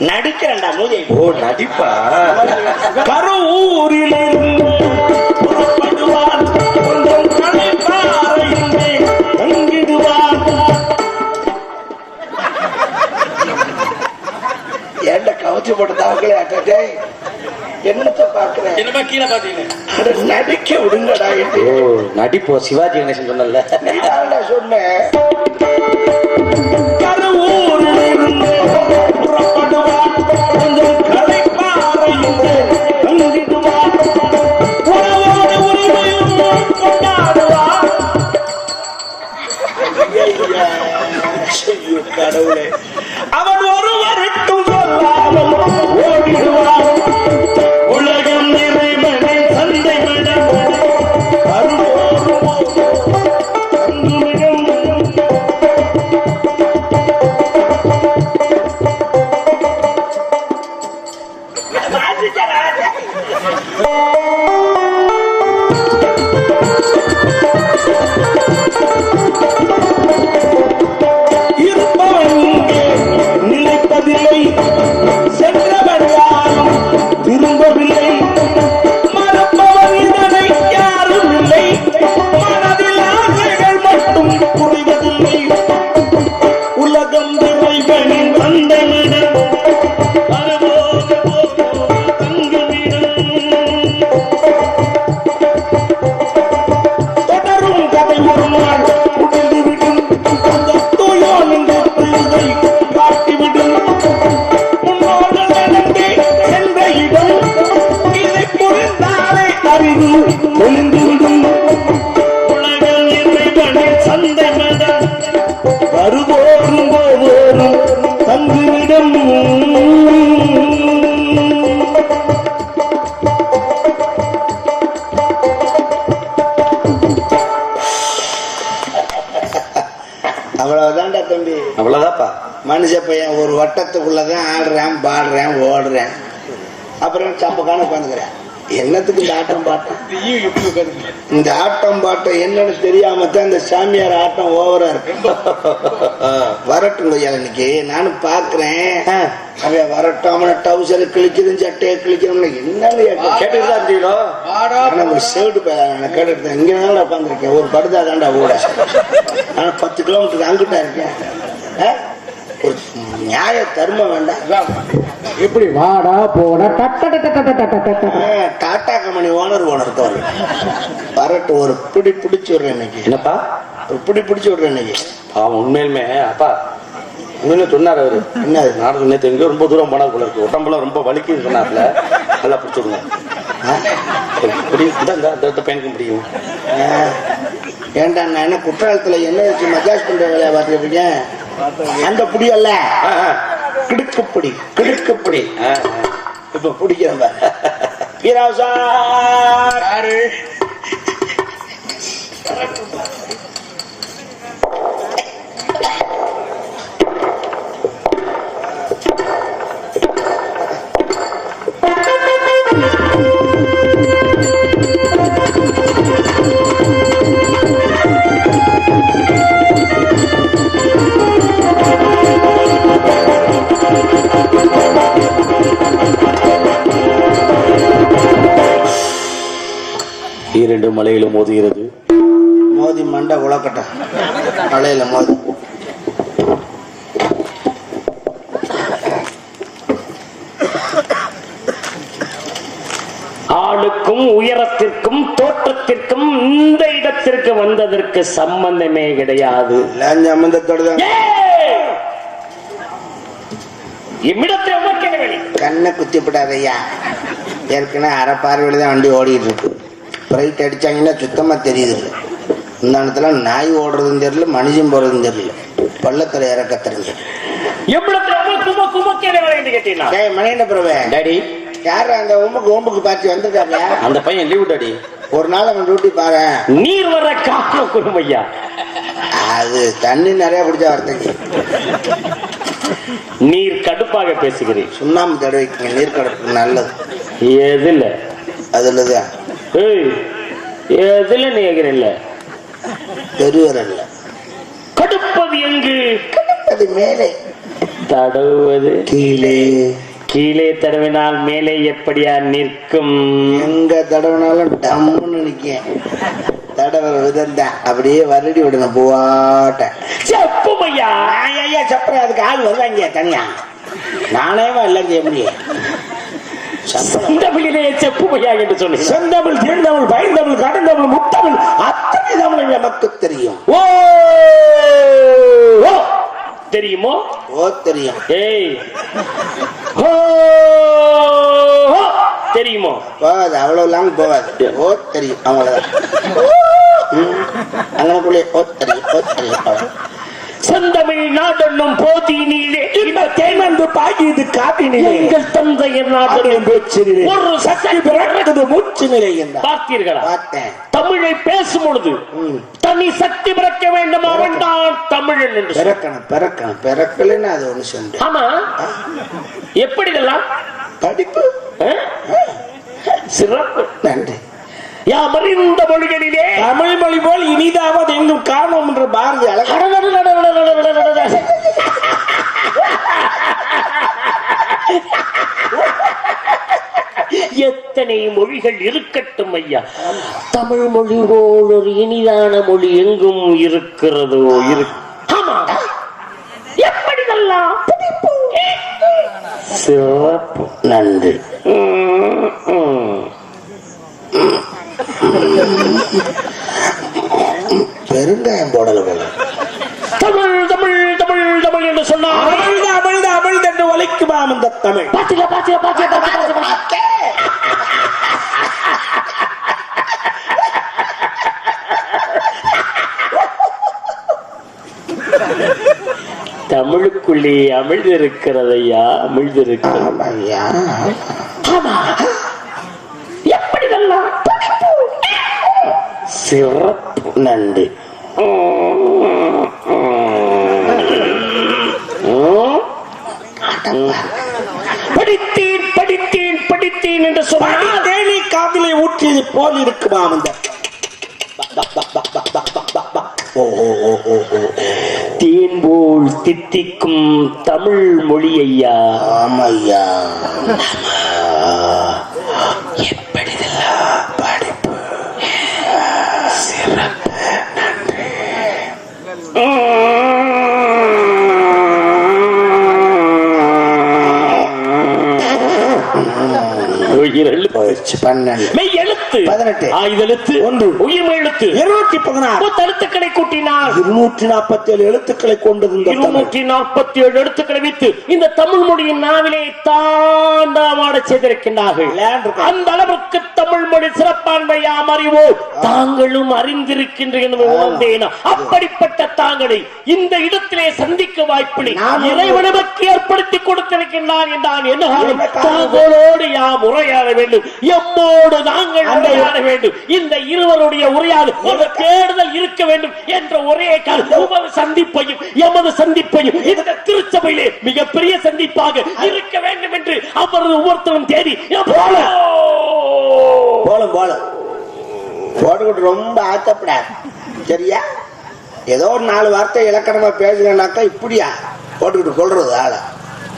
நடிக்கிறேன்டா மூஜை ஓ நடிப்பா? கரூரிலிருந்து புறப்படுவான் ஏன்டா கவச்சு போட்டு அட்டே என்னத்த பாக்குறேன் என்னமா கீழே பாத்தீங்க அட, நடிக்க விடுங்கடா என்று ஓ நடிப்போ சிவாஜி கணேசன் சொன்னல ஒளிந்துவிடும் உலகம் இறைவனின் சந்தை மதம் வருவோரும் போவோரும் தங்குவிடம் அவ்வளவுதான்டா தம்பி. அவ்வளவுதாப்பா மனுஷ பையன் ஒரு வட்டத்துக்குள்ளதான் ஆடுறேன் பாடுறேன் ஓடுறேன். அப்புறம் சப்பக்கான உட்காந்துக்கிறேன். என்னத்துக்கு இந்த ஆட்டம் பாட்டம். இந்த ஆட்டம் பாட்டம் என்னன்னு தெரியாம தான் இந்த சாமியார் ஆட்டம் ஓவரா இருக்கு. வரட்டும் இன்னைக்கு நானும் பாக்குறேன் அவன் வரட்டும் அவனை டவுசர் கிழிக்கிறதும் சட்டையை கிழிக்கிறோம்னு என்னன்னு கேட்டுட்டு தான் இருந்தீங்களோ? ஒரு சேடு நான் கேட்டுட்டு இங்க தான் உட்காந்துருக்கேன் ஒரு படுதா தாண்டா ஓட. ஆனா பத்து கிலோமீட்டருக்கு அங்கிட்டா இருக்கேன்? ஒரு நியாய தர்மம் வேண்டாம் இப்படி வாடா போடா டட்ட டாடா கம்பெனி ஓனர் ஓனர் தோல். வரட்டும் ஒரு பிடி பிடிச்சி விடுறேன் இன்னைக்கு. என்னப்பா? ஒரு பிடி பிடிச்சி விடுறேன் இன்னைக்கு. அவன் உண்மையிலுமே அப்பா உண்மையிலே சொன்னார் அவரு. என்னது? நாடகம் நேற்று எங்கேயோ ரொம்ப தூரம் போனா போல இருக்கு. உடம்புல ரொம்ப வலிக்குன்னு சொன்னார்ல. நல்லா பிடிச்சி விடுங்க. இப்படி இடத்த பையனுக்கு முடியும் ஏன்டா நான் என்ன குற்றாலத்துல என்ன வச்சு மஜாஜ் பண்ற வேலையா பார்த்துட்டு இருக்கேன்? அந்த புடி அல்ல. கிடுக்குப்படி கிடுக்குப்படி. இப்ப பிடிக்கிறேன் வீராசா மலையிலும் மோதுகிறது. மோதி மண்டை உலக்கட்டும் மலையில மோதி. ஆளுக்கும் உயரத்திற்கும் தோற்றத்திற்கும் இந்த இடத்திற்கு வந்ததற்கு சம்பந்தமே கிடையாது. கண்ணை குத்தி விடாதையா ஏற்கனவே அரை பார்வையில் தான் வண்டி ஓடிட்டு இருக்கு. பிரைட் அடிச்சாங்கன்னா சுத்தமாக தெரியுது இந்த இடத்துல நாய் ஓடுறதும் தெரியல மனுஷன் போறதும் தெரியல. பள்ளத்தில் இறக்க தெரிஞ்சு உமக்கு உமக்கு உமக்கு மணியண்ட பிரபு. டாடி. யாரு அந்த உம்புக்கு உம்புக்கு பார்த்து வந்திருக்காங்க அந்த பையன் லீவு டாடி. ஒரு நாள் அவன் டியூட்டி பாரு. நீர் வர காரணம் குடும்பையா அது தண்ணி நிறைய குடிச்சா வரத்தைக்கு. நீர் கடுப்பாக பேசுகிறேன். சுண்ணாம்பு தடவைக்குங்க நீர் கடப்பு நல்லது. எதுல? அதுல தான் ஏய், எதுல நீகிறல்ல பெருவரல்ல கடுப்பது எங்கு? அது மேலே. தடவுவது கீழே. கீழே தடவினால் மேலே எப்படியா நிற்கும்? எங்க தடவினாலும் டம்முன்னு நிக்கேன் தடவை விதம் தான் அப்படியே வருடி விடணும் பூவாட்ட செப்புமையா? ஐயா சப்பரம் அதுக்கு ஆள் வருவாங்க தனியா. நானே எல்லாம் செய்ய முடியும்? சப்பரம் செந்தமிழிலே செப்புமையா என்று சொன்னீங்க செந்தமிழ் தீர்ந்தமிழ் பயந்தமிழ் கடந்தமிழ் முத்தமிழ் அத்தனை தமிழ் நமக்கு தெரியும். ஓ. தெரியுமோ? ஓ தெரியும். ஏய்! ஓ. தெரியுமோ? போகாது அவ்வளவு லாங் போகாது. ஓ தெரியும் அவ்வளவுதான். அங்கனக்குள்ளே ஓ தெரியும் ஓ தெரியும். செந்தமிழ் நாடென்னும் போதினிலே. இந்த தேனந்து பாகியது காட்டினிலே எங்கள் தந்தையர் நாடென்னும் பேச்சினிலே ஒரு சக்தி பிறந்தது மூச்சு நிலை என்றார். பார்த்தீர்களா? தமிழை பேசும் பொழுது. தனி சக்தி பிறக்க வேண்டும் அவன் தான் தமிழன் என்று. பிறக்கணும் பிறக்கணும் பிறக்கலன்னு அது ஒண்ணு சொன்னேன் ஆமா. எப்படி இதெல்லாம் படிப்பு? சிறப்பு. நன்றி. மறிந்த மொழிகளிலே தமிழ் மொழி போல் இனிதாவது எங்கும் காணோம் என்று பாரதி எத்தனை மொழிகள் இருக்கட்டும் ஐயா. தமிழ் மொழி போல் ஒரு இனிதான மொழி எங்கும் இருக்கிறதோ இருக்கு சிவப்பு நன்றி. பெருங்காயம் போடல போல. தமிழ் தமிழ் தமிழ் தமிழ் என்று சொன்னால் அமிழ்த அமிழ்த அமிழ்த என்று ஒலிக்குமாம் இந்த தமிழ். பாத்தியா பாத்தியா பாத்தியா பாத்தியா தமிழுக்குள்ளே அமிழ்ந்திருக்கிறதையா அமிழ்ந்திருக்கிறது ஆமாய்யா. எப்படி நல்லா சிறப்பு நன்றி. படித்தேன் படித்தேன் படித்தேன் என்று சொன்னால் தேனி காதிலே ஊற்றியது போல் இருக்குமாம் இந்த ஓ ஓ ஓ ஓ ஓ தேன் போல் தித்திக்கும் தமிழ் மொழி ஐயா ஆமையா ันนั่นไม่ எழுத்து பதினெட்டு. ஆயுதெழுத்து. ஒன்று. உயிர் எழுத்து இருநூற்றி பதினாறு. எழுத்துக்களை கூட்டினால் இருநூற்றி நாற்பத்தி ஏழு எழுத்துக்களை கொண்டது இந்த தமிழ். இருநூற்றி நாற்பத்தி ஏழு எழுத்துக்களை வைத்து இந்த தமிழ் மொழியின் நாவிலே தாண்டமாட செய்திருக்கின்றார்கள். விளையாண்டிருக்காங்க. அந்த அளவுக்கு தமிழ் மொழி சிறப்பான்மையா அறிவோம் தாங்களும் அறிந்திருக்கின்ற உணர்ந்தேன்? அப்படிப்பட்ட தாங்களை இந்த இடத்திலே சந்திக்க வாய்ப்பில்லை நான் இறைவன் நமக்கு ஏற்படுத்தி கொடுத்திருக்கின்றான் என்றான் என்ன? தாங்களோடு யாம் உரையாட வேண்டும்? எம்மோடு நாங்கள் உரையாட வேண்டும். இந்த இருவருடைய உரையாடு ஒரு தேடுதல் இருக்க வேண்டும் என்ற ஒரே உமது சந்திப்பையும் எமது சந்திப்பையும் இந்த திருச்சபையிலே மிகப்பெரிய சந்திப்பாக இருக்க வேண்டும் என்று அவரது ஒவ்வொருத்தரும் தேடி போல. போலும் போலும். போட்டுக்கிட்டு ரொம்ப ஆத்தப்படாது. சரியா? ஏதோ ஒரு நாலு வார்த்தை இலக்கணமா பேசுகிறேன்னாக்கா இப்படியா? போட்டுக்கிட்டு சொல்றது ஆளை.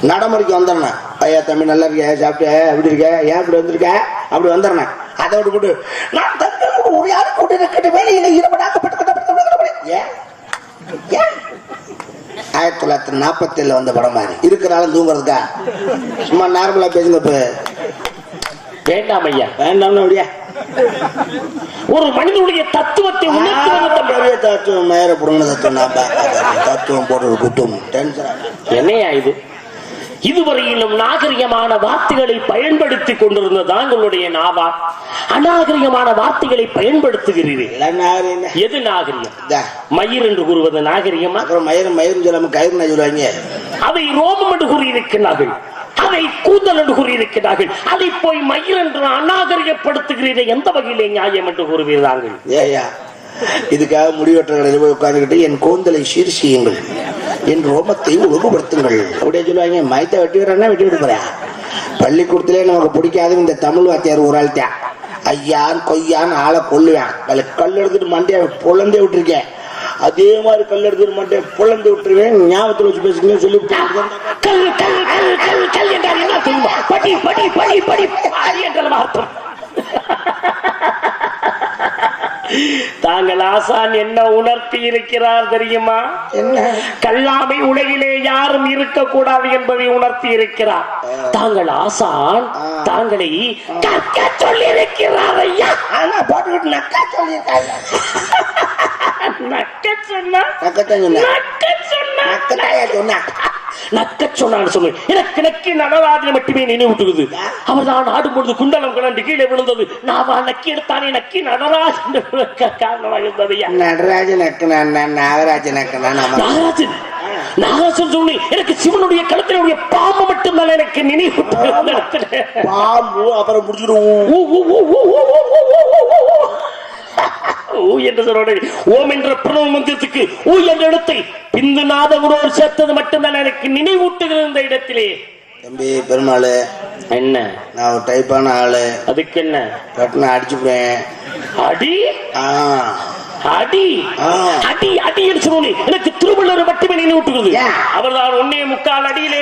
நடைமுறைக்கு வந்துடணும் ஐயா தம்பி நல்லா இருக்கியா? சாப்பிட்டியா? எப்படி இருக்க ஏன் இப்படி வந்திருக்க அப்படி வந்துடுறேன். அதை விட்டு போட்டு நான் தங்களோட ஒரு யாரு கொண்டு இருக்கட்டு வேலையில ஈடுபடாக்கப்பட்டு ஏன்? ஏன்? ஆயிரத்தி தொள்ளாயிரத்தி நாற்பத்தி ஏழுல வந்த படம் மாதிரி. இருக்கிறாலும் தூங்குறதுக்கா? சும்மா நார்மலா பேசுங்க இப்போ. வேண்டாம் ஐயா. வேண்டாம்னு அப்படியா ஒரு மனிதனுடைய தத்துவத்தை. பெரிய தத்துவம் மேல புடுங்கின தத்துவம் நான் தத்துவம் போடுறது குட்டும் டென்ஷன் என்னையா இது? இதுவரையிலும் நாகரிகமான வார்த்தைகளை பயன்படுத்திக் கொண்டிருந்த தாங்களுடைய நாவா. அநாகரிகமான வார்த்தைகளை பயன்படுத்துகிறீர்கள். எது நாகரிகம். மயிர் என்று கூறுவது நாகரிகமா? மயிரும் சொல்லாம கயிறு சொல்லுவாங்க? அதை ரோமம் என்று கூறியிருக்கிறார்கள். அதை கூந்தல் என்று கூறியிருக்கிறார்கள். அதை போய் மயிர் என்று அநாகரிகப்படுத்துகிறீர்கள் எந்த வகையிலே நியாயம் என்று கூறுவீர்கள் ஏயா இதுக்காக முடிவெற்ற போய் உட்கார்ந்துக்கிட்டு என் கூந்தலை சீர் செய்யுங்கள். என் ரோமத்தை ஒழுங்குபடுத்துங்கள். அப்படியே சொல்லுவாங்க மயத்தை வெட்டி விடுறேன்னா வெட்டி விட்டு பள்ளிக்கூடத்திலே நமக்கு பிடிக்காத இந்த தமிழ் வாத்தியார் ஒரு ஆள் தான் ஐயான் கொய்யான் ஆளை கொல்லுவேன். அதில் கல் எடுத்துட்டு மண்டையை பொழந்தே விட்டுருக்கேன். அதே மாதிரி கல் எடுத்துட்டு மண்டையை பொழந்து விட்டுருவேன். ஞாபகத்தில் வச்சு பேசுங்க சொல்லி கல் கல் கல் கல் கல் என்றால் என்ன படி படி படி படி. அர்த்தம்? தாங்கள் ஆசான் என்ன உணர்த்தி இருக்கிறார் தெரியுமா? என்ன? கல்லாமை உலகிலே யாரும் இருக்கக்கூடாது என்பதை உணர்த்தி இருக்கிறார். தாங்கள் ஆசான் தாங்களை கற்க சொல்லி இருக்கிறார் ஐயா. ஆனா போட்டுக்கிட்டு நக்கா சொல்லியிருக்காங்க நக்க சொன்னா? நக்கத்தான் சொன்னேன். நக்க சொன்னா? நக்கத்தாயா சொன்னா நக்க சொன்னான்னு சொல்லு எனக்கு நக்கி நடராஜனை மட்டுமே நினைவூட்டுகிறது. அவர் தான் ஆடும் பொழுது குண்டலம் கிளண்டு கீழே விழுந்தது. நான் நக்கி எடுத்தானே நக்கி நடராஜன் காரணமாக இருந்தது ஐயா. நடராஜ நக்கனா நாகராஜ நக்கனா நம்ம நாகராஜன். நாகராஜன் சொல்லி எனக்கு சிவனுடைய கழுத்தினுடைய பாம்பு மட்டும்தான் எனக்கு இடத்துல பாம்பு அப்புறம் முடிச்சுடுவோம் ஊ என்ற ஓம் மந்திரத்துக்கு ஊ என்ற இடத்தை பிந்து நாதகுரோர் சேர்த்தது மட்டும்தான் எனக்கு நினைவூட்டுகிறது இந்த இடத்திலே. தம்பி என்ன? நான் ஒரு டைப்பான ஆளு. அதுக்கு என்ன? கட்டின அடிச்சுடுவேன் அடி? ஆ. அடி. அடி அடி என்று சொன்னோனே எனக்கு திருவள்ளுவர் மட்டுமே நினைவூட்டுகிறது? அவர்தான் ஒன்னே முக்கால் அடியிலே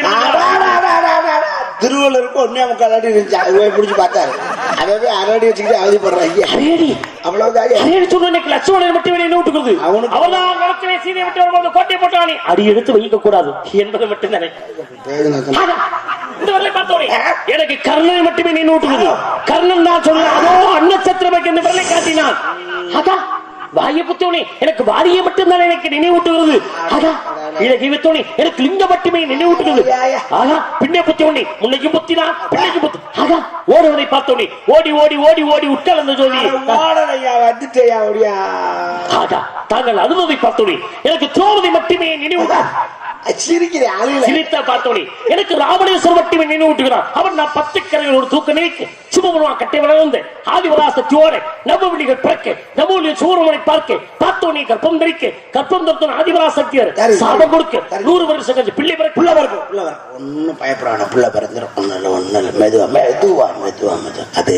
திருவள்ளூருக்கு ஒன்னே முக்கால் அடி இருந்துச்சு அது பிடிச்சி பார்த்தாரு. அதை போய் அரை அடி வச்சுக்கிட்டு அவதிப்படுறாங்க அரேடி அவ்வளவுதான் அரேடி சொன்ன எனக்கு லட்சுமணன் மட்டுமே நினைவூட்டுகிறது அவனுக்கு- அவர்தான் வளர்ச்சியை சீதை விட்டு வரும்போது கோட்டை போட்டானே. அடி எடுத்து வைக்க கூடாது என்பது மட்டும்தானே எனக்கு கர்ணன் மட்டுமே நினைவூட்டுகிறது கர்ணன் தான் சொன்னான் அதோ அன்னச்சத்திரமைக்கு விரலை காட்டினான். அதா வாய புத்தோனே எனக்கு வாரியை மட்டும்தான் எனக்கு நினைவூட்டுகிறது. அதா இலகை எனக்கு லிங்க மட்டுமே நினைவூட்டுகிறது. ஆகா பின்னே புத்தோனே முன்னைக்கு புத்தினான் பின்னைக்கு புத்தி ஆகா ஓடுவதை பார்த்தோனே ஓடி ஓடி ஓடி ஓடி உட்கார்ந்த ஜோதி ஓடலையா வந்துட்டேயா தாங்கள் அனுமதி பார்த்தோனே எனக்கு திரௌபதி மட்டுமே நினைவூட்டு. சிரித்த பார்த்தோனே எனக்கு ராமணேஸ்வரர் மட்டுமே நினைவூட்டுகிறான் அவன் நான் பத்து கரைகளோடு தூக்க நினைக்க சிவபெருமான் கட்டை வளர்ந்து ஆதிவராசத்தியோட நவவெளிகள் பிறக்க நவவெளிய சூரமனை பார்க்க பார்த்தோனே கற்பம் தரிக்க கற்பம் தரித்தோன் ஆதிவராசக்தியர் சரி. சாபம் கொடுக்க நூறு வருஷம் கழிச்சு பிள்ளை பிறக்க. புள்ள பிறக்கும் புள்ள பிறக்கும். ஒன்னும் பயப்படான புள்ள பிறந்துடும் இல்லை ஒன்னும் இல்லை. மெதுவா மெதுவா மெதுவா மெதுவா. அது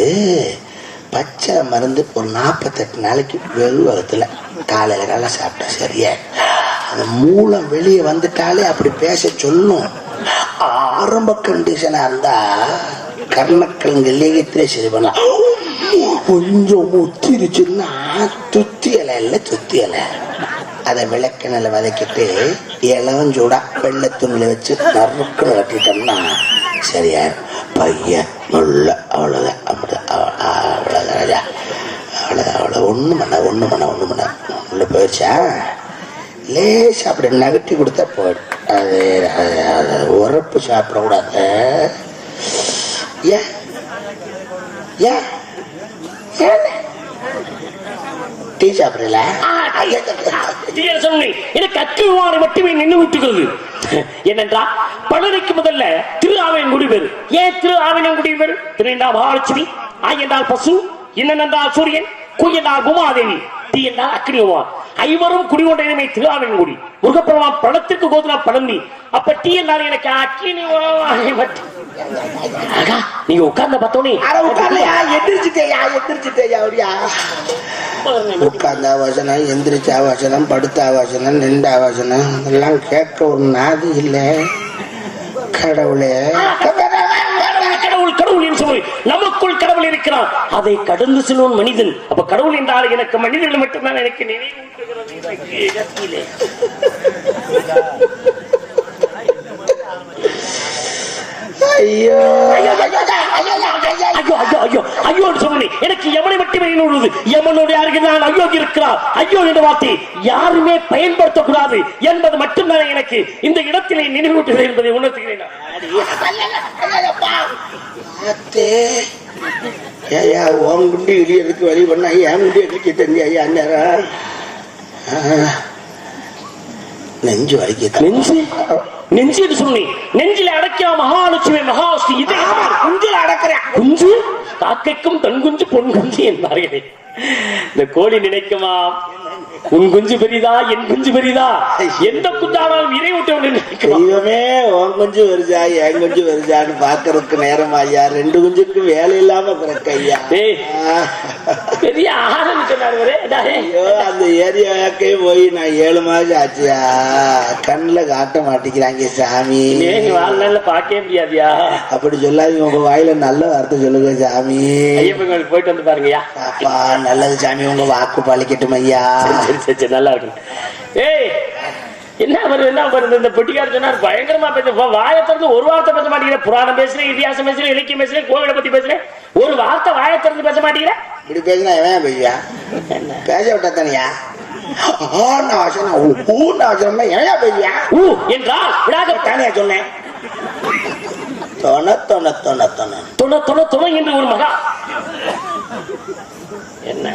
பச்சை மருந்து ஒரு நாற்பத்தெட்டு நாளைக்கு வெறுவகத்தில் காலையில் காலைல சாப்பிட்டா சரியா அந்த மூலம் வெளியே வந்துட்டாலே அப்படி பேச சொல்லும். ஆரம்ப கண்டிஷனா இருந்தா கர்ணக்கிழங்கு லேகத்திலே சரி பண்ணலாம். கொஞ்சம் முத்திருச்சுன்னா துத்தி இலை இல்லை துத்தி இலை. அதை விளக்கெண்ணில் வதக்கிட்டு இளவஞ்சூடா வெள்ளை துணியில வச்சு நறுக்குன்னு கட்டிட்டோம்னா சரியா பையன் நல்ல அவ்வளோதான் அப்படி அவ்வளோதான் ராஜா. அவ்வளோதான் அவ்வளோ ஒன்றும் பண்ண ஒன்றும் பண்ண ஒன்றும் பண்ண உள்ள போயிடுச்சா லேசா அப்படி நகட்டி கொடுத்தா போயிடும் அது அது- உரப்பு சாப்பிடக்கூடாது. ஏன்? ஏன்? டீ சாப்பிடல? எனக்கு அக்கிரவானை மட்டுமே நினைவூட்டுகிறது ஏனென்றா பலருக்கு முதல்ல திரு ஆவணங்குடி பேரு ஏன் திரு ஆவணங்குடி பேரு திரு என்றால் மகாலட்சுமி ஆய் என்றால் பசு இன்னன் என்றால் சூரியன் குய் என்றால் உமாதேவி. தீ என்றால் அக்னிவான் ஐவரும் குடிகொண்ட இனிமை திருவாவென்குடி முருகப்பெருமா பணத்துக்கு கோதுனா பழம்பி. அப்ப டீ எல்லாரும் எனக்கு அட்லி நீங்க உட்கார்ந்த பார்த்தோன்னே. எந்திரிச்சிட்டேயா? எந்திரிச்சிட்டேயா? அப்படியா? உட்கார்ந்த ஆவாசனம் எந்திரிச்ச ஆவாசனம் படுத்த ஆவாசனம் நின்ற ஆவாசனம் எல்லாம் கேட்க ஒரு நாதி இல்லை. கடவுளே. கடவுள் என்று சொல்லி நமக்குள் கடவுள் இருக்கிறான் அதை கடந்து செல்வன் மனிதன் அப்ப கடவுள் என்றால் எனக்கு மனிதர்கள் மட்டும்தான் எனக்கு நினைவூட்டுகிறது. ஐயோ ஐயோ ஐயோ ஐயோ ஐயோ சொன்னேன் எனக்கு யமனை மட்டுமே நினைவுள்ளது யமனோடு யாருக்கு நான் அயோகி இருக்கிறார் ஐயோ என்ற வார்த்தை யாருமே பயன்படுத்தக்கூடாது என்பது மட்டும்தான் எனக்கு இந்த இடத்திலே நினைவூட்டுகிறது என்பதை உணர்த்துகிறேன் அத்தே. ஏயா உன் குண்டி இடியதுக்கு வழி பண்ண என் குண்டி இடிக்க தெரிஞ்ச ஐயா ஆ. நெஞ்சு வலிக்க. நெஞ்சு? நெஞ்சு என்று சொன்னேன் நெஞ்சில அடக்கியா மகாலட்சுமி மகாஸ்ரீ. இதை குஞ்சில் அடக்குறேன் குஞ்சு? காக்கைக்கும் தன் குஞ்சு பொன் குஞ்சு என்பார்களே. இந்த கோழி நினைக்குமா? உன் குஞ்சு பெரிதா என் குஞ்சு பெரிதா? எந்த குஞ்சானாலும் இறை விட்டு தெய்வமே உன் குஞ்சு வருதா என் குஞ்சு வருதான்னு பாக்குறதுக்கு நேரம் ஐயா ரெண்டு குஞ்சுக்கு வேலை இல்லாம பிறக்க ஐயா. பெரிய சொன்னாரு ஐயோ அந்த ஏரியாக்கே போய் நான் ஏழு மாசம் ஆச்சியா? கண்ணுல காட்ட மாட்டேங்கிறாங்க சாமி. வாழ்நாள்ல பார்க்கவே முடியாதியா? அப்படி சொல்லாதீங்க உங்க வாயில நல்ல வார்த்தை சொல்லுங்க சாமி. ஐயப்பன் போயிட்டு வந்து பாருங்கய்யா. அப்பா நல்லது சாமி உங்க வாக்கு பழிக்கட்டும் ஐயா. சரி சரி சரி நல்லா இருக்கு ஏய் என்ன வருது என்ன வருது இந்த பெட்டிக்கார சொன்னார் பயங்கரமா பேச. வாயை திறந்து ஒரு வார்த்தை பேச மாட்டேங்கிற. புராணம் பேசுறேன் இதிகாசம் பேசுறேன் இலக்கியம் பேசுறேன் கோவிலை பத்தி பேசுறேன் ஒரு வார்த்தை வாயை திறந்து பேச மாட்டேங்கிற. இப்படி பேசினா எவன் பேசுவியா பேச விட்டா தானியா? என்றால் விடாத. தானியா சொன்னேன். தொண தொண தொண தொண. துணை துணை துணை என்று ஒரு மகா. என்ன?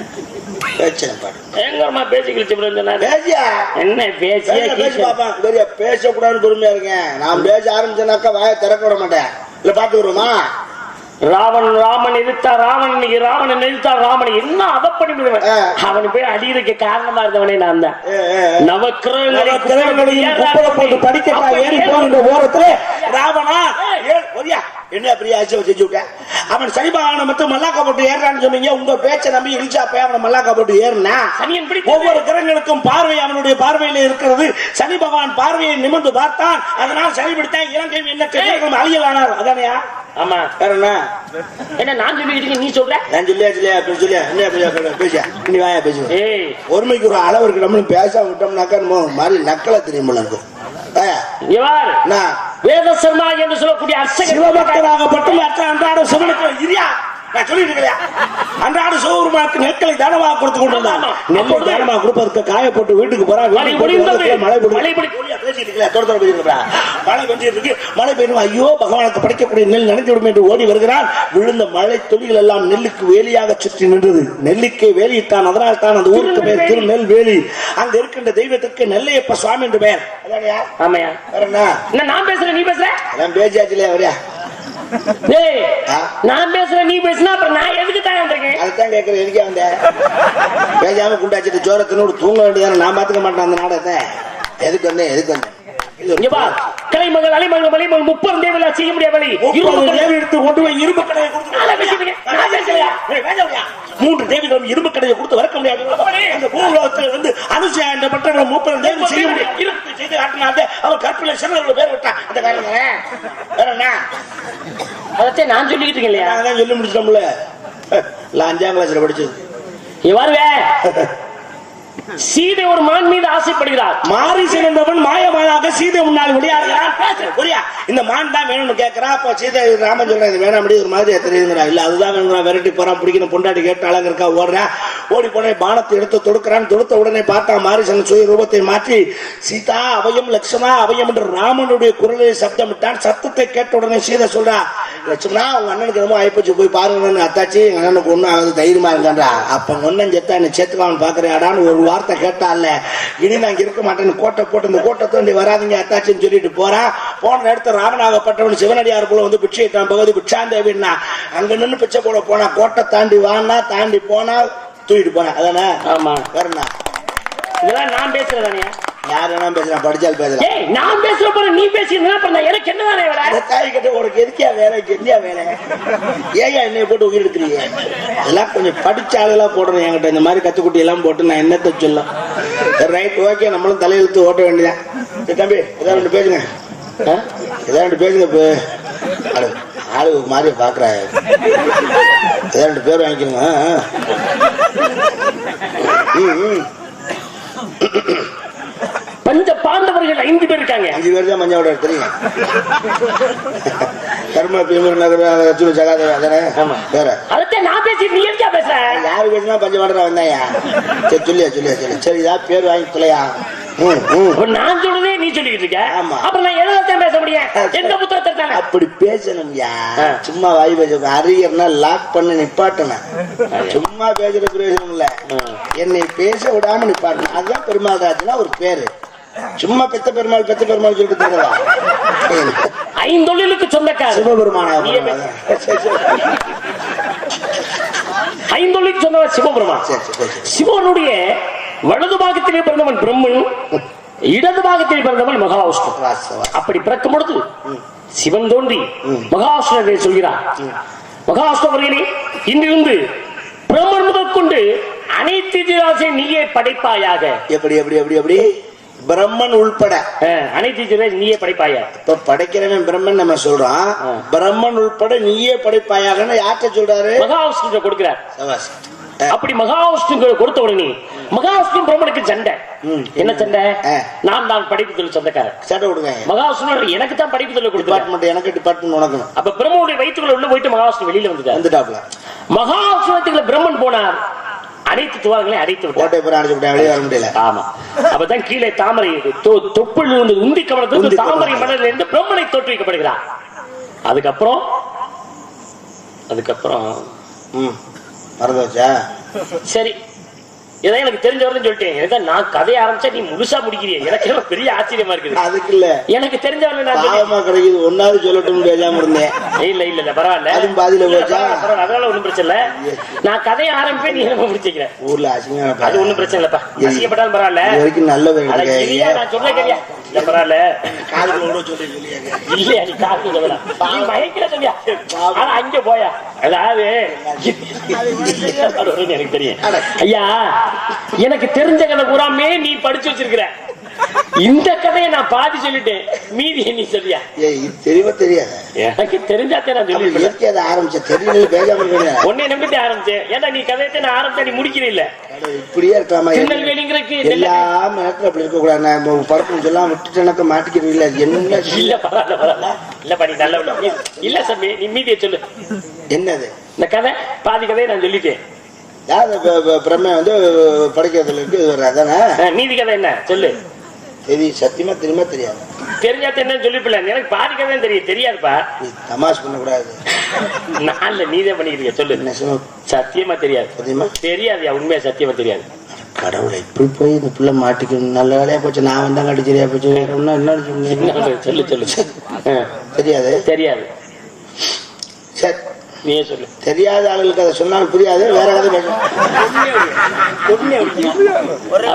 பயங்கரமா பேசி கிழிச்சு பேசியா? என்ன பேசியா பேச? பாப்பேன் பெரிய பேசக்கூடாதுன்னு பொறுமையா இருக்கேன். நான் பேச ஆரம்பிச்சேனாக்கா வாயை திறக்க விட மாட்டேன். இல்ல பாத்து வருமா ராவன் ராமன் எதிர்த்தா ராவன் இன்னைக்கு ராவணன் எதிர்த்தா ராமன். என்ன அதை பண்ணிவிடுவேன் ஆ. அவனு போய் அடியதுக்கு காரணமா இருந்தவனே நான் தான். நவக்கிரகங்களை போட்டு போகின்ற ஓரத்துல ராவணா ஏ- என்ன பெரிய ஆட்சியை செஞ்சு விட்டேன் அவன் சரிபாகனை மட்டும் மல்லாக்கா போட்டு ஏறான்னு சொன்னீங்க. உங்க பேச்சை நம்பி இழிச்சா போய் அவனை மல்லாக்கா போட்டு ஏறினா? ஒவ்வொரு கிரகங்களுக்கும் பார்வை அவனுடைய பார்வையில இருக்கிறது. சனி பகவான் பார்வையை நிமிர்ந்து பார்த்தான். அதனால் சனி பிடித்தான் இலங்கை என்ன கிரகம் அழியலானார். அதானையா ஆமா. வேற என்ன? என்ன நான் சொல்லிக்கிட்டு இருக்கேன், நீ சொல்ற? நான் சொல்லியா சொல்லியா அப்படி சொல்லியா? என்ன பேசியா? நீ வாயா ஏய்! ஒருமைக்கு ஒரு அளவு இருக்கு நம்மளும் பேச விட்டோம்னாக்கா மாதிரி நக்கலை தெரியும் இருக்கும். நான் வேத சர்மா என்று சொல்லக்கூடிய சிவபக்தராகப்பட்டு மற்ற அன்றாட சிவனுக்கு இரியா. நான் சொல்லிட்டு இருக்கலையா அன்றாட சிவபெருமானுக்கு நெற்களை தானமாக கொடுத்து கொண்டு வந்தான் நெல்லை தானமாக கொடுப்பதற்கு காய போட்டு வீட்டுக்கு போறா மழை மழை பேசிட்டு இருக்கல இருக்கா மழை பெஞ்சிட்டு இருக்கு மழை பெய்யும் ஐயோ பகவானுக்கு படைக்கக்கூடிய நெல் நினைத்து விடும் என்று ஓடி வருகிறான். விழுந்த மழை துளிகள் எல்லாம் நெல்லுக்கு வேலியாக சுற்றி நின்றது. நெல்லுக்கே வேலியிட்டான் அதனால் தான் அந்த ஊருக்கு பெயர் திருநெல் வேலி அங்க இருக்கின்ற தெய்வத்துக்கு நெல்லையப்ப சுவாமி என்று பெயர்? ஆமையா? வேற என்ன? நான் பேசுறேன் நீ பேசுற? அதான் பேசியாச்சுலையா அவரையா டேய் ஆ? நான் பேசுறேன் நீ பேசுனா அப்புறம் நான் எதுக்கு தான் இருக்கேன் அதுதான் கேட்கறேன். வந்தேன் பேசாம குண்டாச்சிட்டு ஜோரத்தினோடு தூங்க வேண்டியதானே? நான் பாத்துக்க மாட்டேன் அந்த நாடகத்தை. எதுக்கு வந்தேன்? எதுக்கு வந்தேன்? கலைமகள் அலைமகள் மலைமகள் முப்பது தேவையில செய்ய முடியாது எடுத்து கொண்டு போய் இரும்பு கடையை. நான். மூன்று தேவிகளும் இரும்பு கடையை கொடுத்து வளர்க்க முடியாது. அந்த பூலோகத்தில் வந்து அனுசயா என்ற பட்டணம் முப்பது தேவி செய்ய முடியும் இருப்பு செய்து காட்டினாலே அவர் கற்பில சிறந்த பேர் விட்டான். அந்த காரணங்க வேற என்ன? அதத்தை நான் சொல்லிக்கிட்டு இருக்கேன் இல்லையா? சொல்லி முடிச்சிட்டோம்ல. இல்ல அஞ்சாம் கிளாஸ்ல படிச்சது. இங்க வருவே சீதை ஒரு மான் மீது ஆசைப்படுகிறார். மாறி சிறந்தவன் மாயமானாக சீதை முன்னால் விளையாடுகிறான் புரியா? இந்த மான் தான் வேணும்னு கேட்கறா அப்ப சீதை ராமன் சொல்றேன் இது வேணாம் அப்படி ஒரு மாதிரி தெரியுதுங்கிறா இல்ல அதுதான் வேணுங்கிறா விரட்டி போறான் பிடிக்கணும் பொண்டாட்டி கேட்டு அழகு இருக்கா ஓடுறா. ஓடி போனே பானத்தை எடுத்து தொடுக்கிறான். தொடுத்த உடனே பார்த்தா மாரிசன் சுய ரூபத்தை மாற்றி சீதா அபயம் லட்சுமணா அவயம் என்று ராமனுடைய குரலை சப்தமிட்டான். சத்தத்தை கேட்ட உடனே சீதை சொல்றா லட்சுமணா உங்க அண்ணனுக்கு என்னமோ ஆயிப்போச்சு. போய் பாருங்கன்னு அத்தாச்சி எங்க அண்ணனுக்கு ஒண்ணும் ஆகுது தைரியமா இருக்கான்றா அப்ப ஒன்னன் செத்தா என்ன சேர்த்துக்காம பாக்குறியாடான்னு ஒரு வார்த்தை கேட்டால இனி நான் இங்க இருக்க மாட்டேன்னு கோட்டை போட்டு இந்த கோட்டை தோண்டி வராதீங்க அத்தாச்சின்னு சொல்லிட்டு போறான் போன இடத்துல ராமநாகப்பட்டவன் சிவனடியார் போல வந்து பிச்சை தான் பகுதி பிச்சாந்தேவின்னா அங்க நின்னு பிச்சை போட போனா கோட்டை தாண்டி வானா தாண்டி போனா தூக்கிட்டு போனேன் அதானே? ஆமா. வேற என்ன இதெல்லாம் நான் பேசுறதானே யார் வேணா பேசுறான் படிச்சால் பேசலாம் ஏய் நான் பேசுற போற நீ பேசியிருந்தா அப்புறம் நான் எனக்கு என்ன வேலை? வேலை தாய் கிட்ட உனக்கு எதுக்கியா வேலை என்னையா வேலை? ஏயா என்னைய போட்டு உயிர் எடுக்கிறீங்க? இதெல்லாம் கொஞ்சம் படிச்ச ஆளுகளா போடணும் என்கிட்ட. இந்த மாதிரி கத்துக்குட்டி எல்லாம் போட்டு நான் என்னத்த சொல்ல ரைட் ஓகே நம்மளும் தலையெழுத்து ஓட்ட வேண்டியதான் தம்பி ஏதாவது ரெண்டு பேசுங்க? ஏதாவது ரெண்டு பேசுங்க இப்போ ஆளு மாதிரி பாக்குறா. ஏதாவது ரெண்டு பேர் வாங்கிக்கணுங்க ஆ, ஆ. ம், ம். பஞ்ச பாண்டவர்கள் ஐந்து பேர் இருக்காங்க. அஞ்சு பேர் தான் மஞ்சள் விட தெரியும் கர்ம பீமர் நகர லட்சுமி சகாதேவி அதானே? ஆமா. வேற? அதத்தை நான் பேசிட்டு நீ எதுக்கா பேசுற? யாரு பேசினா பஞ்ச வாடகை வந்தாயா? சரி சொல்லியா சொல்லியா சொல்லி சரி ஏதாவது பேர் வாங்கி தொலையா? நான் சொல்றதே நீ சொல்லிக்கிட்டு இருக்க. ஆமா. அப்புறம் நான் எதை பேச முடியும்? எந்த புத்தகத்தை தானே? அப்படி பேசணும்யா. சும்மா வாய் பேச. அரியர்னா லாக் பண்ணி நிப்பாட்டணும். சும்மா பேசுற பிரயோஜனம் இல்ல. என்னை பேச விடாம நிப்பாட்டணும். அதுதான் பெருமாள் ராஜ்னா ஒரு பேரு. சும்மா பெத்த பெருமாள் பெத்த பெருமாள் சொல்லிட்டு தெரியுதா ஐந்தொழிலுக்கு சொந்தக்காரர். சிவபெருமானா ஐந்தொழிலுக்கு சொந்தவர் சிவபெருமான். சிவனுடைய வலது பாகத்திலே பிறந்தவன் பிரம்மன் இடது பாகத்திலே பிறந்தவன் மகாவிஷ்ணு. அப்படி பிறக்கும் பொழுது சிவன் தோன்றி மகாவிஷ்ணுவை சொல்கிறார். மகாவிஷ்ணு அவர்களே இன்றிருந்து பிரம்மன் முதல் கொண்டு அனைத்து நீயே படைப்பாயாக. எப்படி எப்படி எப்படி எப்படி? பிரம்மன் உள்பட. அனைத்து ஜீவராசி நீயே படைப்பாயாக இப்ப படைக்கிறவன் பிரம்மன் நம்ம சொல்றோம் பிரம்மன் உள்பட நீயே படைப்பாயாகன்னு யார்கிட்ட சொல்றாரு? மகாவிஷ்ணு கொடுக்கிறார். அப்படி மகாவிஷ்ணு கொடுத்த உடனே மகாவிஷ்ணு பிரம்மனுக்கு சண்டை. என்ன சண்டை. நான் தான் படிப்பு தொழில் சொந்தக்காரர் சட்டை கொடுங்க மகாவிஷ்ணு எனக்கு தான் படிப்பு தொழில் டிபார்ட்மெண்ட் எனக்கு டிபார்ட்மெண்ட் உனக்கு அப்ப பிரம்மனுடைய வயிற்றுக்குள்ள உள்ள போயிட்டு மகாவிஷ்ணு வெளியில வந்துட்டார். வந்துட்டாப்ல. மகாவிஷ்ணுவத்துக்குள்ள பிரம்மன் போனார். அனைத்து துவாரங்களையும் அடைத்து விட்டார். கோட்டை பேர் அடிச்சு விட்டேன் வெளியே வர முடியல. ஆமா. அப்பதான் கீழே தாமரை தொப்புள் இருந்து உந்தி தாமரை. மலரில் இருந்து பிரம்மனை தோற்றுவிக்கப்படுகிறார் அதுக்கப்புறம் அதுக்கப்புறம் ம் மறந்து வச்சா சரி. இதான் எனக்கு தெரிஞ்ச வரதுன்னு சொல்லிட்டேன். எனக்கு நான் கதையை ஆரம்பிச்சா நீ முழுசா முடிக்கிறிய. எனக்கு பெரிய ஆச்சரியமா இருக்குது. அதுக்கு இல்ல. எனக்கு தெரிஞ்ச வரல நான் சொல்லி- பாவமா கிடைக்குது. ஒன்னாவது சொல்லட்டும் பேசாம இருந்தேன். இல்ல இல்ல இல்ல பரவாயில்ல. அதுவும் பாதியில போச்சா? பரவாயில்ல, அதனால ஒண்ணும் பிரச்சனை இல்ல. நான் கதையை ஆரம்பிப்பேன் நீ என்ன முடிச்சுக்கிற? ஊர்ல அது. ஒண்ணும் பிரச்சனை இல்லப்பா. அசிங்கப்பட்டாலும் பரவாயில்ல. வரைக்கும் நல்ல பேர் அட, எடுத்துக்க. இல்லையா, நான் சொல்ல இல்ல பரவாயில்ல. சொல்லி. இல்லையா நீ சொல்லியா? ஆனா அங்க போயா. அதாவது எனக்கு தெரியும். ஐயா எனக்கு தெரிஞ்ச கதை பூராமே நீ படிச்சு வச்சிருக்கிற. இந்த கதையை நான் பாதி சொல்லிட்டேன். மீதியை நீ சொல்லியா? தெரியவா தெரியாது? எனக்கு தெரிஞ்சாத்தே நான் சொல்லி அதை ஆரம்பிச்ச தெரியல இருக்கணும் உன்னை நம்பிட்டு ஆரம்பிச்சேன். ஏன்டா நீ கதையத்தை நான் ஆரம்பிச்சா நீ முடிக்கிறே இல்ல. இப்படியே இருக்கலாமா திருநெல்வேலிங்கிறதுக்கு எல்லா நேரத்துல அப்படி இருக்க கூடாது நான் படப்பு சொல்லாம விட்டுட்டு எனக்கு மாட்டிக்கிறேன் இல்ல. என்ன இல்ல பரவாயில்ல பரவாயில்ல. இல்ல பண்ணி நல்ல இல்ல சாமி நீ மீதியை சொல்லு. என்னது? இந்த கதை பாதி கதையை நான் சொல்லிட்டேன். யார் பிரம்மை வந்து படைக்கிறதுல இருக்கு இது வர்றது அதானே? மீதி கதை என்ன? சொல்லு. தெரியும் சத்தியமா தெரியுமா தெரியாது? தெரிஞ்சாத்த என்ன சொல்லிப்பில்ல எனக்கு பாதி கதை தெரியும். தெரியாதுப்பா. நீ தமாஷ் பண்ணக்கூடாது. நான்ல நீதே பண்ணிக்கிறீங்க. சொல்லு. நெசமா சத்தியமா தெரியாது. சத்தியமா? தெரியாதுயா? உண்மையா சத்தியமா தெரியாது. கடவுளை இப்படி போய் இந்த பிள்ளை மாட்டிக்கணும். நல்ல வேலையா போச்சு. நான் வந்தா கட்டி சரியா போச்சு. என்ன என்ன சொல்லு சொல்லு. தெரியாது? தெரியாது. சரி. நீயே சொல்லு. தெரியாத ஆளுகளுக்கு அதை சொன்னாலும் புரியாது வேற கதை பேசும்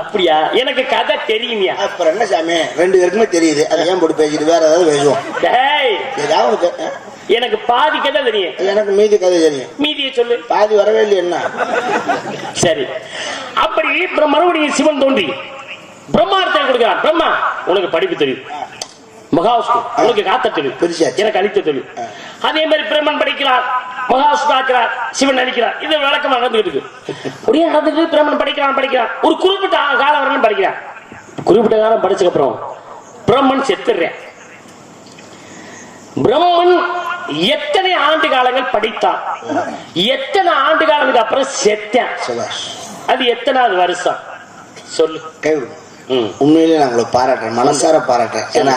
அப்படியா? எனக்கு கதை தெரியுமியா? அப்புறம் என்ன சாமி? ரெண்டு பேருக்குமே தெரியுது. அதை ஏன் போட்டு பேசிட்டு வேற ஏதாவது பேசுவோம். ஏதாவது எனக்கு பாதி கதை தெரியும். எனக்கு மீதி கதை தெரியும். மீதியை சொல்லு. பாதி வரவே இல்லை என்ன? சரி. அப்படி மறுபடியும் சிவன் தோன்றி பிரம்மார்த்தம் கொடுக்கிறான். பிரம்மா உனக்கு படிப்பு தெரியும். மகாவிஷ்ணு உனக்கு காத்த தெரியும். எனக்கு அழித்த தெரியும். அதே மாதிரி பிரம்மன் படிக்கிறார் மகாவிஷ்ணு ஆக்கிறார் சிவன் அழிக்கிறார் இது விளக்கமா நடந்துகிட்டு இருக்கு அப்படியே நடந்துட்டு பிரம்மன் படிக்கிறான் படிக்கிறான். ஒரு குறிப்பிட்ட காலம் வரணும் படிக்கிறான். குறிப்பிட்ட காலம் படிச்சதுக்கு அப்புறம் பிரம்மன் செத்துடுறேன். பிரம்மன் எத்தனை ஆண்டு காலங்கள் படித்தான்? எத்தனை ஆண்டு காலத்துக்கு அப்புறம் செத்தேன்? அது எத்தனாவது வருஷம்? சொல்லு. கை விடுங்க ம். உண்மையிலே நான் உங்களை பாராட்டுறேன். மனசார பாராட்டுறேன். ஏன்னா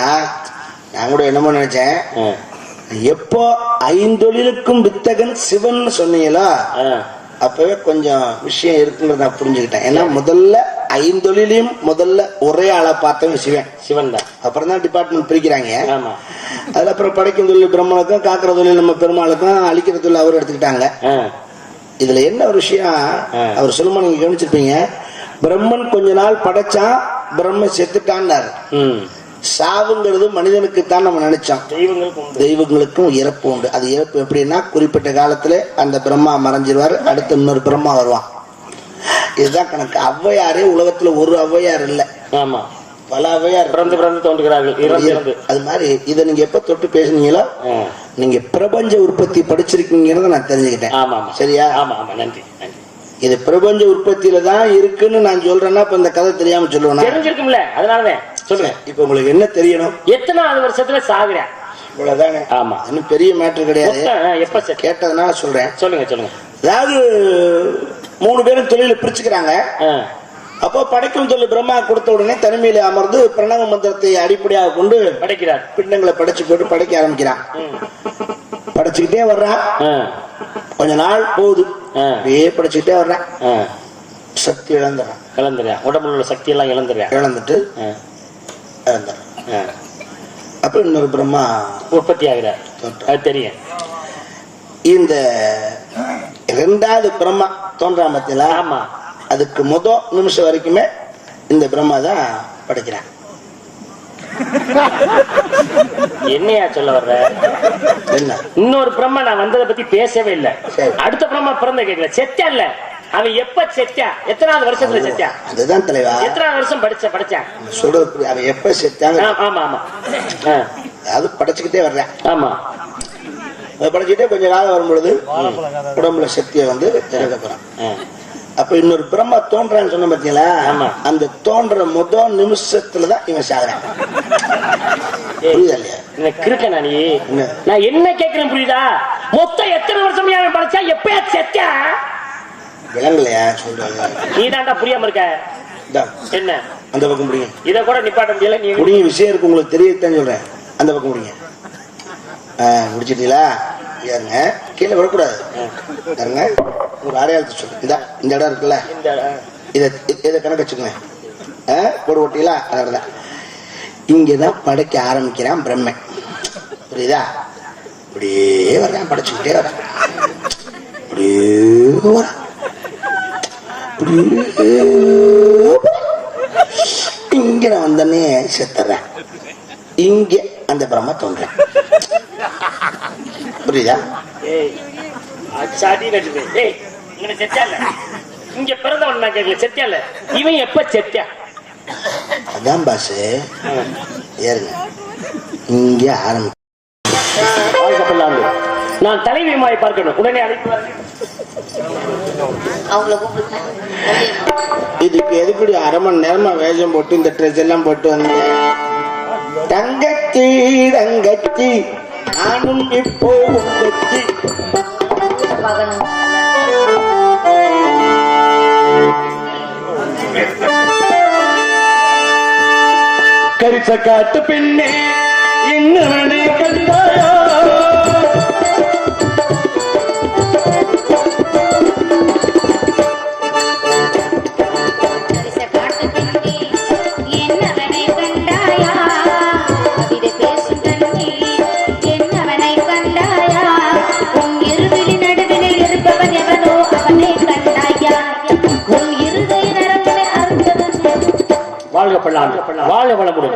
நான் கூட என்னமோ நினைச்சேன். எப்போ ஐந்தொழிலுக்கும் வித்தகன் சிவன் சொன்னீங்களோ? அப்பவே கொஞ்சம் விஷயம் இருக்குங்கிறத நான் புரிஞ்சுக்கிட்டேன். ஏன்னா முதல்ல ஐந்தொழிலையும் முதல்ல ஒரே ஆளா பார்த்தவன் சிவன். சிவன் தான். அப்புறம் தான் டிபார்ட்மெண்ட் பிரிக்கிறாங்க. அதுல அப்புறம் படைக்கும் தொழில் பிரம்மனுக்கும் காக்கிற தொழில் நம்ம பெருமாளுக்கும் அழிக்கிற தொழில் அவர் எடுத்துக்கிட்டாங்க. இதுல என்ன ஒரு விஷயம்? அவர் சொல்லுமா நீங்க கவனிச்சிருப்பீங்க. பிரம்மன் கொஞ்ச நாள் படைச்சான் பிரம்ம செத்துட்டான்னாரு. சாவுங்கிறது மனிதனுக்கு தான் நம்ம நினைச்சோம். தெய்வங்களுக்கும் இறப்பு உண்டு. அது இறப்பு எப்படின்னா குறிப்பிட்ட காலத்துல அந்த பிரம்மா மறைஞ்சிருவார் அடுத்த இன்னொரு பிரம்மா வருவான். இதுதான் கணக்கு. ஔவையாரே உலகத்துல ஒரு ஔவையார் இல்ல. ஆமா. பல ஔவையார். பிறந்து பிறந்து தோன்றுகிறார்கள். அது மாதிரி இதை நீங்க எப்ப தொட்டு பேசுனீங்களோ நீங்க பிரபஞ்ச உற்பத்தி படிச்சிருக்கீங்கிறத நான் தெரிஞ்சுக்கிட்டேன். ஆமா ஆமா. சரியா? ஆமா ஆமா. நன்றி நன்றி. இது பிரபஞ்ச உற்பத்தியில தான் இருக்குன்னு நான் சொல்றேன்னா இப்ப இந்த கதை தெரியாம சொல்லுவேனா? தெரிஞ்சிருக்கும்ல. அதனாலதான். சொல்லுங்க இப்ப உங்களுக்கு என்ன தெரியணும்? எத்தனாவது வருஷத்துல சாகுறேன்? இவ்வளவுதானே? ஆமா. இன்னும் பெரிய மேட்ரு கிடையாது. எப்ப செத்து கேட்டதுனால சொல்றேன். சொல்லுங்க சொல்லுங்க. அதாவது மூணு பேரும் தொழில பிரிச்சுக்கிறாங்க. அப்போ படைக்கும் சொல்லி பிரம்மா கொடுத்த உடனே தனிமையில அமர்ந்து பிரணவ மந்திரத்தை அடிப்படையாக கொண்டு படைக்கிறார். பிண்டங்களை படைச்சு போட்டு படைக்க ஆரம்பிக்கிறான். படைச்சுக்கிட்டே வர்றான். கொஞ்ச நாள் போகுது. அப்படியே படைச்சுக்கிட்டே வர்றான். சக்தி இழந்துறான். கலந்துறியா உடம்புல உள்ள சக்தி எல்லாம் இழந்துறியா இழந்துட்டு ஆ, இழந்துறான் ஆ. அப்ப இன்னொரு பிரம்மா. உற்பத்தி ஆகிறார். அது தெரியும். இந்த இரண்டாவது பிரம்மா தோன்றாம ஆமா. அதுக்கு முத நிமிஷம் வரைக்குமே இந்த பிரம்மா தான் படைக்கிறான். என்னையா சொல்ல வர்ற? என்ன? இன்னொரு பிரம்மா நான் வந்ததை பத்தி பேசவே இல்ல. அடுத்த பிரம்மா பிறந்த கேட்கல. செத்தா இல்ல அவன் எப்ப செத்தா? எத்தனாவது வருஷத்துல செத்தா? அதுதான் தலைவா. எத்தனாவது வருஷம் படிச்ச படிச்சா? சொல்றது. அவன் எப்ப செத்தாங்க? ஆமா ஆமா. அது படைச்சுக்கிட்டே வர்றேன். ஆமா. அதை படைச்சுக்கிட்டே கொஞ்ச காலம் வரும்பொழுது உடம்புல சக்தியை வந்து இறக்க போறான். அப்ப இன்னொரு பிரம்மா தோன்றான்னு சொன்ன பாத்தீங்களா. அந்த தோன்ற முதல் நிமிஷத்துலதான் இவன் சாகுறான். புரியுதா இல்லையா? இருக்கா நீ? நான் என்ன கேக்குறேன் புரியுதா? மொத்தம் எத்தனை வருஷம் அவன் படிச்சா? எப்பயா செத்தா? விளங்கலையா? சொல்றாங்க. நீ தாண்டா புரியாம இருக்க. என்ன? அந்த பக்கம் முடியும் இத கூட நிப்பாட்ட முடியல நீ முடியும் விஷயம் இருக்கு உங்களுக்கு தெரியத்தான் சொல்றேன். அந்த பக்கம் முடிங்க. ஆ, முடிச்சிட்டீங்களா? ஏறுங்க கீழே விடக்கூடாது பாருங்க ஒரு அடையாளத்தை சொல்லு. இந்த இந்த இடம் இருக்குல்ல? இந்த இதை இதை கணக்கு வச்சுக்கோங்க. போடு ஓட்டிங்களா அதான் இங்கதான் படைக்க ஆரம்பிக்கிறான் பிரம்மன். புரியுதா? இப்படியே வர்றான் படைச்சுக்கிட்டே வரான் வரான். இங்க நான் வந்தனே செத்துறேன் இங்க அந்த பிரம்ம தோன்றேன் புரியுதா இங்க பிறந்தவன் நான் கேட்கல செத்தா இல்ல இவன் எப்ப செத்தா அதான் பாசு ஏறுங்க இங்க ஆரம்பி நான் தலைவியமாய் பார்க்கணும் உடனே அழைப்பு. அவங்கள கூப்பிடுங்க. இதுக்கு எதுக்குடி அரை மணி நேரமா வேஷம் போட்டு இந்த ட்ரெஸ் எல்லாம் போட்டு வந்து தங்கச்சி தங்கச்சி நானும் இப்போ உங்கச்சி. கரிச காட்டு பெண்ணே என்னவனே கண்டாயா பல்லாண்டு வாழ்க வளமுடன்.